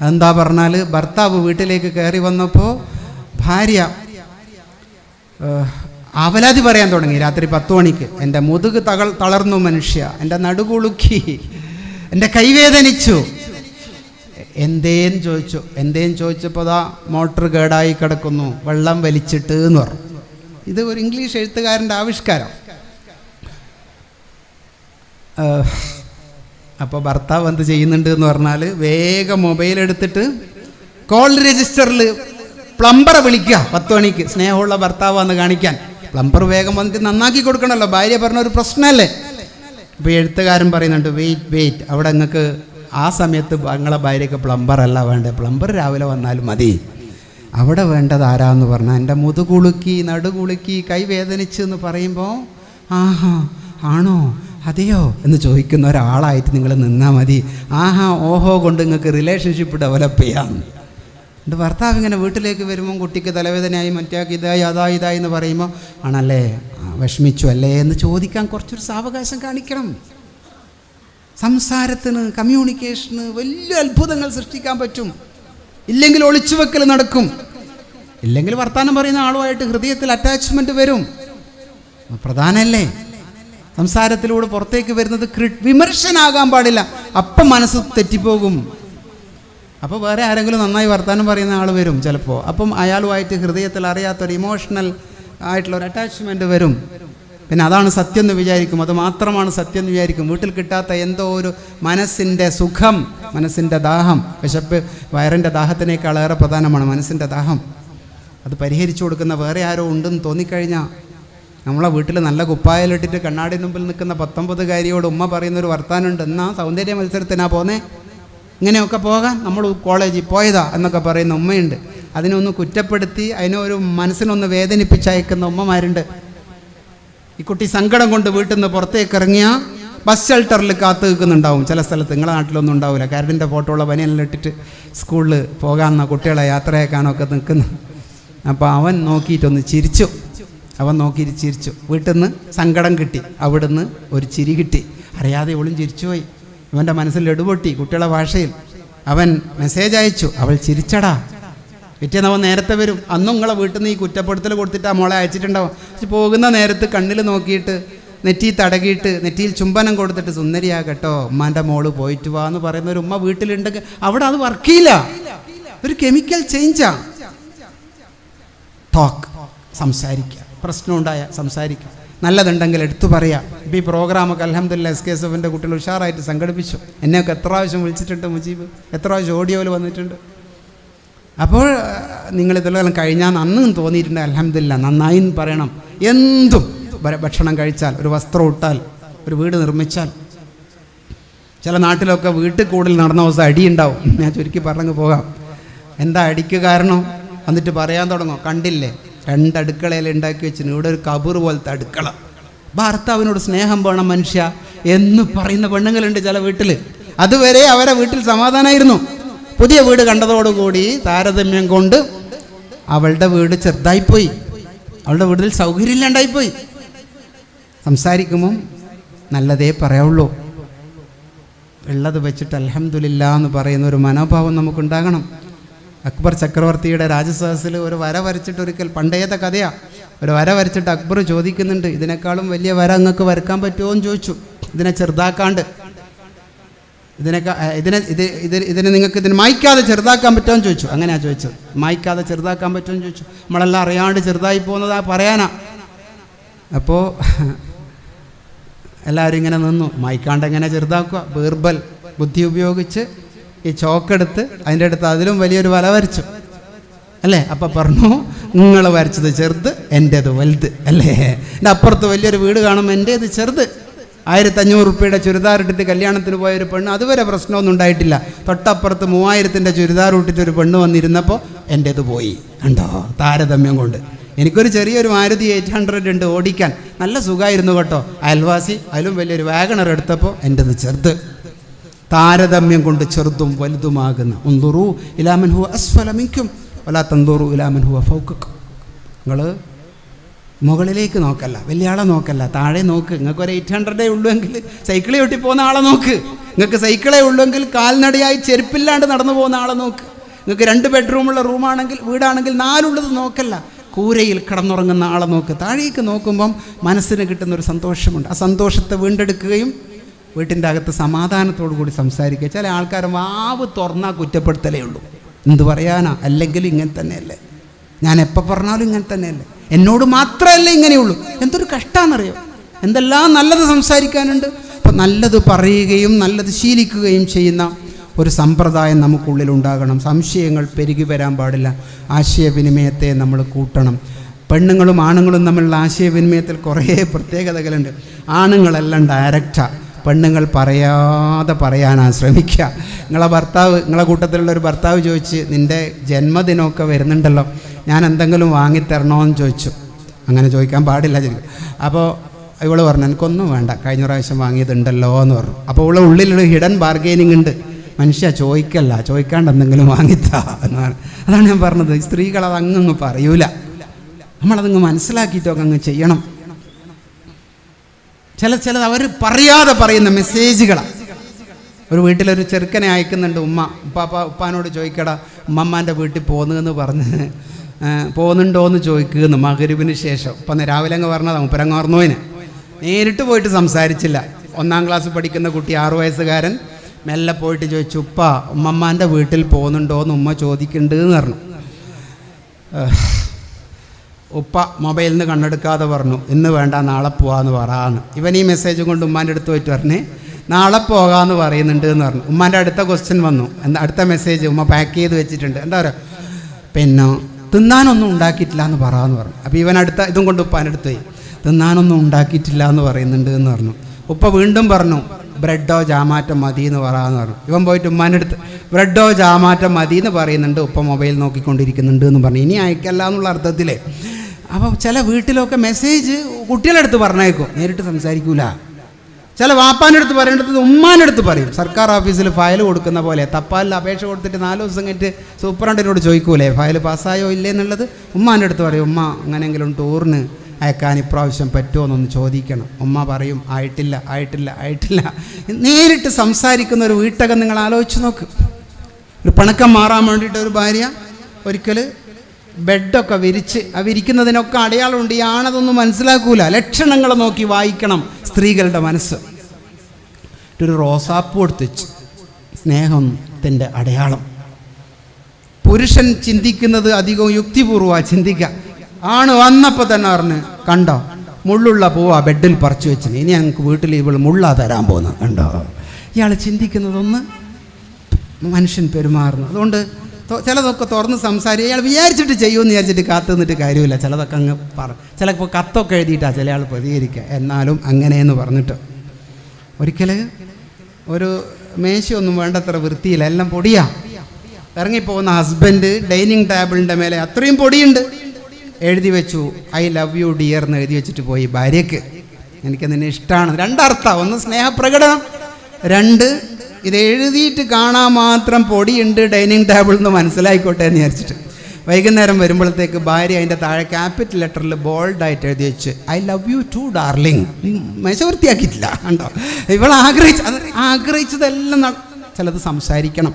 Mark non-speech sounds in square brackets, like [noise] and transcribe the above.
എന്താ പറഞ്ഞാൽ ഭർത്താവ് വീട്ടിലേക്ക് കയറി വന്നപ്പോൾ ഭാര്യ അവലാതി പറയാൻ തുടങ്ങി രാത്രി പത്ത് മണിക്ക്. എന്റെ മുതുക് തകൾ തളർന്നു മനുഷ്യ. എന്റെ നടുകുളുക്കി. എന്റെ കൈവേദനിച്ചു എന്തേന്ന് ചോദിച്ചു? എന്തേന്ന് ചോദിച്ചപ്പോൾ അതാ മോട്ടർ കേടായി കിടക്കുന്നു. വെള്ളം വലിച്ചിട്ട് എന്ന് പറഞ്ഞു. ഇത് ഒരു ഇംഗ്ലീഷ് എഴുത്തുകാരന്റെ ആവിഷ്കാരം. അപ്പോൾ ഭർത്താവ് എന്ത് ചെയ്യുന്നുണ്ട് എന്ന് പറഞ്ഞാൽ വേഗം മൊബൈൽ എടുത്തിട്ട് കോൾ രജിസ്റ്ററിൽ പ്ലംബറെ വിളിക്കുക. പത്ത് മണിക്ക്. സ്നേഹമുള്ള ഭർത്താവാന്ന് കാണിക്കാൻ. പ്ലംബർ വേഗം വന്നിട്ട് നന്നാക്കി കൊടുക്കണമല്ലോ ഭാര്യ പറഞ്ഞ ഒരു പ്രശ്നമല്ലേ ഇപ്പോൾ എഴുത്തുകാരൻ പറയുന്നുണ്ട് വെയിറ്റ് വെയിറ്റ് അവിടെ നിങ്ങൾക്ക് ആ സമയത്ത് നിങ്ങളെ ഭാര്യയ്ക്ക് പ്ലംബറല്ല വേണ്ടത്. പ്ലംബർ രാവിലെ വന്നാലും മതി. അവിടെ വേണ്ടത് ആരാന്ന് പറഞ്ഞാൽ എന്റെ മുതുകുളുക്കി നടുകുളുക്കി കൈ എന്ന് പറയുമ്പോൾ ആഹാ ആണോ? അതെയോ? എന്ന് ചോദിക്കുന്ന ഒരാളായിട്ട് നിങ്ങൾ നിന്നാൽ മതി. ആഹാ ഓഹോ കൊണ്ട് നിങ്ങൾക്ക് റിലേഷൻഷിപ്പ് ഡെവലപ്പ് ചെയ്യാം. എന്റെ ഭർത്താവ് ഇങ്ങനെ വീട്ടിലേക്ക് വരുമ്പോൾ കുട്ടിക്ക് തലവേദനയായി മറ്റാക്കി ഇതായി അതാ ഇതായി എന്ന് പറയുമ്പോൾ ആണല്ലേ? വിഷമിച്ചു അല്ലേ എന്ന് ചോദിക്കാൻ കുറച്ചൊരു സാവകാശം കാണിക്കണം. സംസാരത്തിന് കമ്മ്യൂണിക്കേഷന് വലിയ അത്ഭുതങ്ങൾ സൃഷ്ടിക്കാൻ പറ്റും. ഇല്ലെങ്കിൽ ഒളിച്ചു വെക്കൽ നടക്കും. ഇല്ലെങ്കിൽ വർത്തമാനം പറയുന്ന ആളുമായിട്ട് ഹൃദയത്തിൽ അറ്റാച്ച്മെന്റ് വരും. പ്രധാനമല്ലേ സംസാരത്തിലൂടെ പുറത്തേക്ക് വരുന്നത് വിമർശനാകാൻ പാടില്ല. അപ്പം മനസ്സ് തെറ്റിപ്പോകും. അപ്പോൾ വേറെ ആരെങ്കിലും നന്നായി വർത്തമാനം പറയുന്ന ആൾ വരും ചിലപ്പോൾ അപ്പം അയാളുമായിട്ട് ഹൃദയത്തിൽ അറിയാത്തൊരു ഇമോഷണൽ ആയിട്ടുള്ള ഒരു അറ്റാച്ച്മെന്റ് വരും. പിന്നെ അതാണ് സത്യം എന്ന് വിചാരിക്കും. അത് മാത്രമാണ് സത്യം എന്ന് വിചാരിക്കും. വീട്ടിൽ കിട്ടാത്ത എന്തോ ഒരു മനസ്സിന്റെ സുഖം മനസ്സിന്റെ ദാഹം. വിശപ്പ് വയറിന്റെ ദാഹത്തിനേക്കാൾ ഏറെ പ്രധാനമാണ് മനസ്സിന്റെ ദാഹം. അത് പരിഹരിച്ചു കൊടുക്കുന്ന വേറെ ആരോ ഉണ്ടെന്ന് തോന്നിക്കഴിഞ്ഞാൽ നമ്മളെ വീട്ടിൽ നല്ല കുപ്പായലിട്ടിട്ട് കണ്ണാടി മുമ്പിൽ നിൽക്കുന്ന പത്തൊമ്പതുകാരിയോട് ഉമ്മ പറയുന്ന പറയുന്നൊരു വർത്താനുണ്ട്. എന്നാ സൗന്ദര്യ മത്സരത്തിനാ പോന്നേ? ഇങ്ങനെയൊക്കെ പോകാൻ നമ്മൾ കോളേജിൽ പോയതാ എന്നൊക്കെ പറയുന്ന ഉമ്മയുണ്ട്. അതിനൊന്ന് കുറ്റപ്പെടുത്തി അതിനെ ഒരു മനസ്സിനൊന്ന് വേദനിപ്പിച്ചയക്കുന്ന ഉമ്മമാരുണ്ട്. ഈ കുട്ടി സങ്കടം കൊണ്ട് വീട്ടിൽ നിന്ന് പുറത്തേക്ക് ഇറങ്ങിയ ബസ് ഷെൽട്ടറിൽ കാത്തു നിൽക്കുന്നുണ്ടാവും. ചില സ്ഥലത്ത് നിങ്ങളെ നാട്ടിലൊന്നും ഉണ്ടാവില്ല കരടിന്റെ ഫോട്ടോ ഉള്ള പനിയെല്ലാം ഇട്ടിട്ട് സ്കൂളിൽ പോകാമെന്ന കുട്ടികളെ യാത്രയാക്കാനൊക്കെ നിൽക്കുന്നു. അപ്പോൾ അവൻ നോക്കിയിട്ടൊന്ന് ചിരിച്ചു. അവൻ നോക്കി ചിരിച്ചു. വീട്ടിൽ നിന്ന് സങ്കടം കിട്ടി. അവിടുന്ന് ഒരു ചിരി കിട്ടി. അറിയാതെ ഇവളും ചിരിച്ചുപോയി. ഇവന്റെ മനസ്സിൽ എടുപൊട്ടി കുട്ടികളെ ഭാഷയിൽ. അവൻ മെസ്സേജ് അയച്ചു. അവൾ ചിരിച്ചടാ. പിറ്റേന്ന് അവൻ നേരത്തെ വരും. അന്നും നിങ്ങളെ വീട്ടിൽ നിന്ന് ഈ കുറ്റപ്പെടുത്തൽ കൊടുത്തിട്ട് ആ മോളെ അയച്ചിട്ടുണ്ടാവും. പോകുന്ന നേരത്ത് കണ്ണിൽ നോക്കിയിട്ട് നെറ്റി തടകിയിട്ട് നെറ്റിയിൽ ചുംബനം കൊടുത്തിട്ട് സുന്ദരിയാ കേട്ടോ. ഉമ്മാന്റെ മോൾ പോയിട്ട് വാ എന്ന് പറയുന്ന ഒരു ഉമ്മ വീട്ടിലുണ്ടെങ്കിൽ അവിടെ അത് വർക്ക് ചെയ്യില്ല. ഒരു കെമിക്കൽ ചേഞ്ചാ ടോക്ക് സംസാരിക്കുക പ്രശ്നമുണ്ടായ സംസാരിക്കുക നല്ലതുണ്ടെങ്കിൽ എടുത്തു പറയാം. ഇപ്പോൾ ഈ പ്രോഗ്രാമൊക്കെ അലഹമില്ല എസ് കെ എസ് എഫിന്റെ കുട്ടികൾ ഉഷാറായിട്ട് സംഘടിപ്പിച്ചു. എന്നെയൊക്കെ എത്ര പ്രാവശ്യം വിളിച്ചിട്ടുണ്ട് മുജീബ്? എത്ര പ്രാവശ്യം ഓഡിയോയിൽ വന്നിട്ടുണ്ട്? അപ്പോൾ നിങ്ങൾ ഇതെല്ലാം കഴിഞ്ഞാൽ അന്നും തോന്നിയിട്ടുണ്ട് അലഹമില്ല നന്നായി പറയണം. എന്തും ഭക്ഷണം കഴിച്ചാൽ ഒരു വസ്ത്രം ഇട്ടാൽ ഒരു വീട് നിർമ്മിച്ചാൽ. ചില നാട്ടിലൊക്കെ വീട്ടിൽ കൂടുതൽ നടന്ന ദിവസം അടിയുണ്ടാവും. ഞാൻ ചുരുക്കി പറഞ്ഞു പോകാം. എന്താ അടിക്ക് കാരണം? എന്നിട്ട് പറയാൻ തുടങ്ങും. കണ്ടില്ലേ? രണ്ട് അടുക്കളയിൽ ഉണ്ടാക്കി വെച്ചിന് ഇവിടെ ഒരു കബർ പോലത്തെ അടുക്കള. ഭർത്താവിനോട് സ്നേഹം വേണം മനുഷ്യ എന്ന് പറയുന്ന പെണ്ണുങ്ങളുണ്ട് ചില വീട്ടിൽ അതുവരെ അവരെ വീട്ടിൽ സമാധാനമായിരുന്നു പുതിയ വീട് കണ്ടതോടുകൂടി താരതമ്യം കൊണ്ട് അവളുടെ വീട് ചെറുതായിപ്പോയി. അവളുടെ വീട്ടിൽ സൗകര്യമില്ലാണ്ടായിപ്പോയി. സംസാരിക്കുമ്പം നല്ലതേ പറയാവുള്ളൂ. ഉള്ളത് വെച്ചിട്ട് അലഹമില്ല എന്ന് പറയുന്ന ഒരു മനോഭാവം നമുക്കുണ്ടാകണം. അക്ബർ ചക്രവർത്തിയുടെ രാജസഹസിൽ ഒരു വര വരച്ചിട്ട് ഒരിക്കൽ പണ്ടേത്തെ കഥയാണ് ഒരു വര വരച്ചിട്ട് അക്ബർ ചോദിക്കുന്നുണ്ട് ഇതിനേക്കാളും വലിയ വര നിങ്ങൾക്ക് വരക്കാൻ പറ്റുമോ? എന്ന് ചോദിച്ചു. ഇതിനെ ചെറുതാക്കാണ്ട്. ഇതിനേക്കാ ഇതിനെ ഇത് ഇത് ഇതിനെ നിങ്ങൾക്ക് ഇതിന് മായ്ക്കാതെ ചെറുതാക്കാൻ പറ്റുമോ? എന്ന് ചോദിച്ചു. അങ്ങനെയാ ചോദിച്ചത്. മായ്ക്കാതെ ചെറുതാക്കാൻ പറ്റുമോ? എന്ന് ചോദിച്ചു. നമ്മളെല്ലാം അറിയാണ്ട് ചെറുതായി പോകുന്നതാ പറയാനാ. അപ്പോൾ [laughs] എല്ലാവരും ഇങ്ങനെ നിന്നു. മായ്ക്കാണ്ട് എങ്ങനെ ചെറുതാക്കുക? ബീർബൽ ബുദ്ധി ഉപയോഗിച്ച് ഈ ചോക്കെടുത്ത് അതിന്റെ അടുത്ത് അതിലും വലിയൊരു വല വരച്ചു. അല്ലേ? അപ്പം പറഞ്ഞു നിങ്ങൾ വരച്ചത് ചെറുത് എന്റേത് വലുത്. അല്ലേ? എന്റെ അപ്പുറത്ത് വലിയൊരു വീട് കാണുമ്പോൾ എന്റേത് ചെറുത്. ആയിരത്തി അഞ്ഞൂറ് റുപ്യയുടെ ചുരിദാർ ഇട്ടിട്ട് കല്യാണത്തിന് പോയ ഒരു പെണ്ണ്. അതുവരെ പ്രശ്നമൊന്നും ഉണ്ടായിട്ടില്ല. തൊട്ടപ്പുറത്ത് മൂവായിരത്തിന്റെ ചുരിദാർ ഇട്ടിട്ട് ഒരു പെണ്ണ് വന്നിരുന്നപ്പോൾ എന്റേത് പോയി. ഉണ്ടോ താരതമ്യം കൊണ്ട്. എനിക്കൊരു ചെറിയൊരു മാരുതി എയ്റ്റ് ഹൺഡ്രഡ് ഉണ്ട് ഓടിക്കാൻ. നല്ല സുഖമായിരുന്നു കേട്ടോ. അയൽവാസി അതിലും വലിയൊരു വാഗണർ എടുത്തപ്പോൾ എന്റെത് ചെറുത്. താരതമ്യം കൊണ്ട് ചെറുതും വലുതുമാകുന്ന. ഒന്തുറു ഇലാമൻ ഹുവ അസ്ഫലമിക്കും വലാ തന്തൂറു ഇലാമൻ ഹുവ ഫൗക്കും നിങ്ങൾ മുകളിലേക്ക് നോക്കല്ല വലിയ ആളെ നോക്കല്ല താഴെ നോക്ക്. നിങ്ങൾക്ക് ഒരു എയ്റ്റ് ഹൺഡ്രഡേ ഉള്ളൂ എങ്കിൽ സൈക്കിളിൽ ഒട്ടി പോകുന്ന ആളെ നോക്ക്. നിങ്ങൾക്ക് സൈക്കിളേ ഉള്ളെങ്കിൽ കാൽനടയായി ചെരുപ്പില്ലാണ്ട് നടന്നു പോകുന്ന ആളെ നോക്ക്. നിങ്ങൾക്ക് രണ്ട് ബെഡ്റൂമുള്ള റൂമാണെങ്കിൽ വീടാണെങ്കിൽ നാലുള്ളത് നോക്കല്ല. കൂരയിൽ കിടന്നുറങ്ങുന്ന ആളെ നോക്ക്. താഴേക്ക് നോക്കുമ്പം മനസ്സിന് കിട്ടുന്ന ഒരു സന്തോഷമുണ്ട്. ആ സന്തോഷത്തെ വീണ്ടെടുക്കുകയും വീട്ടിന്റെ അകത്ത് സമാധാനത്തോടു കൂടി സംസാരിക്കുക. ചില ആൾക്കാർ വാവ് തുറന്നാൽ കുറ്റപ്പെടുത്തലേ ഉള്ളൂ. എന്ത് പറയാനാ? അല്ലെങ്കിൽ ഇങ്ങനെ തന്നെയല്ലേ. ഞാൻ എപ്പോൾ പറഞ്ഞാലും ഇങ്ങനെ തന്നെയല്ലേ. എന്നോട് മാത്രമല്ലേ ഇങ്ങനെയുള്ളൂ. എന്തൊരു കഷ്ടമാണെന്നറിയോ എന്തെല്ലാം നല്ലത് സംസാരിക്കാനുണ്ട്? അപ്പം നല്ലത് പറയുകയും നല്ലത് ശീലിക്കുകയും ചെയ്യുന്ന ഒരു സമ്പ്രദായം നമുക്കുള്ളിൽ ഉണ്ടാകണം. സംശയങ്ങൾ പെരുകി വരാൻ പാടില്ല. ആശയവിനിമയത്തെ നമ്മൾ കൂട്ടണം. പെണ്ണുങ്ങളും ആണുങ്ങളും തമ്മിലുള്ള ആശയവിനിമയത്തിൽ കുറേ പ്രത്യേകതകളുണ്ട്. ആണുങ്ങളെല്ലാം ഡയറക്റ്റാണ് പെണ്ണുങ്ങൾ പറയാതെ പറയാനാണ് ശ്രമിക്കുക. നിങ്ങളെ ഭർത്താവ് നിങ്ങളെ കൂട്ടത്തിലുള്ള ഒരു ഭർത്താവ് ചോദിച്ച് നിന്റെ ജന്മദിനമൊക്കെ വരുന്നുണ്ടല്ലോ ഞാൻ എന്തെങ്കിലും വാങ്ങിത്തരണോ എന്ന് ചോദിച്ചു. അങ്ങനെ ചോദിക്കാൻ പാടില്ല ശരിക്കും. അപ്പോൾ ഇവൾ പറഞ്ഞു എനിക്കൊന്നും വേണ്ട കഴിഞ്ഞ പ്രാവശ്യം വാങ്ങിയതുണ്ടല്ലോ എന്ന് പറഞ്ഞു. അപ്പോൾ ഇവളെ ഉള്ളിലൊരു ഹിഡൻ ബാർഗെയിനിങ് ഉണ്ട്. മനുഷ്യ ചോദിക്കല്ല ചോദിക്കാണ്ട് എന്തെങ്കിലും വാങ്ങിത്താ. എന്ന് പറഞ്ഞു. അതാണ് ഞാൻ പറഞ്ഞത്. സ്ത്രീകൾ അത് അങ്ങ് പറയൂല. നമ്മളതങ്ങ് മനസ്സിലാക്കിയിട്ടൊക്കെ അങ്ങ് ചെയ്യണം. ചില ചിലത് അവർ പറയാതെ പറയുന്ന മെസ്സേജുകളാണ് ഒരു വീട്ടിലൊരു ചെറുക്കനെ അയക്കുന്നുണ്ട് ഉമ്മ ഉപ്പാപ്പ ഉപ്പാനോട് ചോദിക്കടാ ഉമ്മമ്മാന്റെ വീട്ടിൽ പോകുന്നതെന്ന് പറഞ്ഞ് പോകുന്നുണ്ടോയെന്ന് ചോദിക്കുന്നു മകരുവിന് ശേഷം. ഇപ്പം രാവിലെ അങ്ങ് പറഞ്ഞതാണ് മുപ്പരങ്ങോർന്നോയിന് നേരിട്ട് പോയിട്ട് സംസാരിച്ചില്ല. ഒന്നാം ക്ലാസ് പഠിക്കുന്ന കുട്ടി ആറു വയസ്സുകാരൻ മെല്ലെ പോയിട്ട് ചോദിച്ചു ഉപ്പ ഉമ്മമ്മാന്റെ വീട്ടിൽ പോകുന്നുണ്ടോ എന്ന് ഉമ്മ ചോദിക്കുന്നുണ്ട് എന്ന് പറഞ്ഞു. ഉപ്പ മൊബൈലിൽ നിന്ന് കണ്ണെടുക്കാതെ പറഞ്ഞു ഇന്ന് വേണ്ട നാളെ പോവാന്ന് പറയാന്ന്. ഇവൻ ഈ മെസ്സേജ് കൊണ്ട് ഉമ്മാന്റെ അടുത്ത് പോയിട്ട് പറഞ്ഞേ നാളെ പോകാമെന്ന് പറയുന്നുണ്ട് എന്ന് പറഞ്ഞു. ഉമ്മാന്റെ അടുത്ത ക്വസ്റ്റ്യൻ വന്നു. എന്താ അടുത്ത മെസ്സേജ് ഉമ്മ പാക്ക് ചെയ്ത് വെച്ചിട്ടുണ്ട്. എന്താ പറയുക പിന്നെ തിന്നാനൊന്നും ഉണ്ടാക്കിയിട്ടില്ല എന്ന് പറയാന്ന് പറഞ്ഞു. അപ്പോൾ ഇവൻ അടുത്ത ഇതും കൊണ്ട് ഉപ്പാന്റെ അടുത്ത് പോയി തിന്നാനൊന്നും ഉണ്ടാക്കിയിട്ടില്ല എന്ന് പറയുന്നുണ്ട് എന്ന് പറഞ്ഞു. ഉപ്പ വീണ്ടും പറഞ്ഞു ബ്രെഡോ ജാമാറ്റം മതി എന്ന് പറയാന്ന് പറഞ്ഞു. ഇവൻ പോയിട്ട് ഉമ്മാനെടുത്ത് ബ്രെഡോ ജാമാറ്റം മതി എന്ന് പറയുന്നുണ്ട്. ഉപ്പ മൊബൈൽ നോക്കിക്കൊണ്ടിരിക്കുന്നുണ്ട് എന്ന് പറഞ്ഞു. ഇനി അയക്കല്ല എന്നുള്ള അർത്ഥത്തിലേ. അപ്പോൾ ചില വീട്ടിലൊക്കെ മെസ്സേജ് കുട്ടികളെടുത്ത് പറഞ്ഞേക്കും. നേരിട്ട് സംസാരിക്കൂല. ചില വാപ്പാനെടുത്ത് പറയേണ്ടത് ഉമ്മാനെടുത്ത് പറയും. സർക്കാർ ഓഫീസിൽ ഫയൽ കൊടുക്കുന്ന പോലെ. തപ്പാലിൽ അപേക്ഷ കൊടുത്തിട്ട് നാല് ദിവസം കഴിഞ്ഞിട്ട് സൂപ്രണ്ടിനോട് ചോദിക്കൂലേ? ഫയൽ പാസ്സായോ ഇല്ലേ എന്നുള്ളത്? ഉമ്മാന്റെ അടുത്ത് പറയും. ഉമ്മ അങ്ങനെയെങ്കിലും ടൂറിന് അയക്കാൻ ഇപ്രാവശ്യം പറ്റുമോ എന്നൊന്ന് ചോദിക്കണം. ഉമ്മ പറയും ആയിട്ടില്ല ആയിട്ടില്ല ആയിട്ടില്ല. നേരിട്ട് സംസാരിക്കുന്ന ഒരു വീട്ടകം നിങ്ങൾ ആലോചിച്ച് നോക്ക്. ഒരു പണക്കം മാറാൻ വേണ്ടിയിട്ട് ഒരു ഭാര്യ ഒരിക്കൽ ബെഡൊക്കെ വിരിച്ച് ആ വിരിക്കുന്നതിനൊക്കെ അടയാളമുണ്ട്. ഈ ആണതൊന്നും മനസ്സിലാക്കൂല. ലക്ഷണങ്ങൾ നോക്കി വായിക്കണം സ്ത്രീകളുടെ മനസ്സ്. ഒരു റോസാപ്പൂ എടുത്ത് വെച്ച് സ്നേഹത്തിന്റെ അടയാളം. പുരുഷൻ ചിന്തിക്കുന്നത് അധികവും യുക്തിപൂർവമാണ് ചിന്തിക്കുക. ആണ് വന്നപ്പോൾ തന്നെ പറഞ്ഞ് കണ്ടോ മുള്ളുള്ള പൂവാ ബെഡിൽ പറിച്ചു വെച്ചിന്. ഇനി ഞങ്ങൾക്ക് വീട്ടിൽ ഇവൾ മുള്ള തരാൻ പോകുന്നത് കണ്ടോ? ഇയാൾ ചിന്തിക്കുന്നതൊന്ന് മനുഷ്യൻ പെരുമാറുന്നു. അതുകൊണ്ട് ചിലതൊക്കെ തുറന്ന് സംസാരിക്കുക അയാൾ വിചാരിച്ചിട്ട് ചെയ്യുമെന്ന് വിചാരിച്ചിട്ട് കാത്തു നിന്നിട്ട് കാര്യമില്ല. ചിലതൊക്കെ അങ്ങ് പറ ചിലപ്പോൾ കത്തൊക്കെ എഴുതിയിട്ടാണ് ചില ആൾ പ്രതികരിക്കുക എന്നാലും അങ്ങനെയെന്ന് പറഞ്ഞിട്ട്. ഒരിക്കൽ ഒരു മേശയൊന്നും വേണ്ടത്ര വൃത്തിയില്ല. എല്ലാം പൊടിയാ. ഇറങ്ങിപ്പോകുന്ന ഹസ്ബൻഡ് ഡൈനിങ് ടേബിളിന്റെ മേലെ അത്രയും പൊടിയുണ്ട്. എഴുതി വെച്ചു. ഐ ലവ് യു ഡിയർ എന്ന് എഴുതി വെച്ചിട്ട് പോയി. ഭാര്യയ്ക്ക്. എനിക്ക് നിന്നെ ഇഷ്ടമാണ് രണ്ടർത്ഥം. ഒന്ന് സ്നേഹപ്രകടനം. രണ്ട് ഇത് എഴുതിയിട്ട് കാണാൻ മാത്രം പൊടിയുണ്ട് ഡൈനിങ് ടേബിളിൽ നിന്ന് മനസ്സിലായിക്കോട്ടെ എന്ന് വിചാരിച്ചിട്ട്. വൈകുന്നേരം വരുമ്പോഴത്തേക്ക് ഭാര്യ അതിന്റെ താഴെ ക്യാപിറ്റൽ ലെറ്ററിൽ ബോൾഡായിട്ട് എഴുതി വെച്ച് I love you too darling മേശ വൃത്തിയാക്കിയിട്ടില്ല. കണ്ടോ? ഇവൾ ആഗ്രഹിച്ച ആഗ്രഹിച്ചതെല്ലാം ചിലത് സംസാരിക്കണം.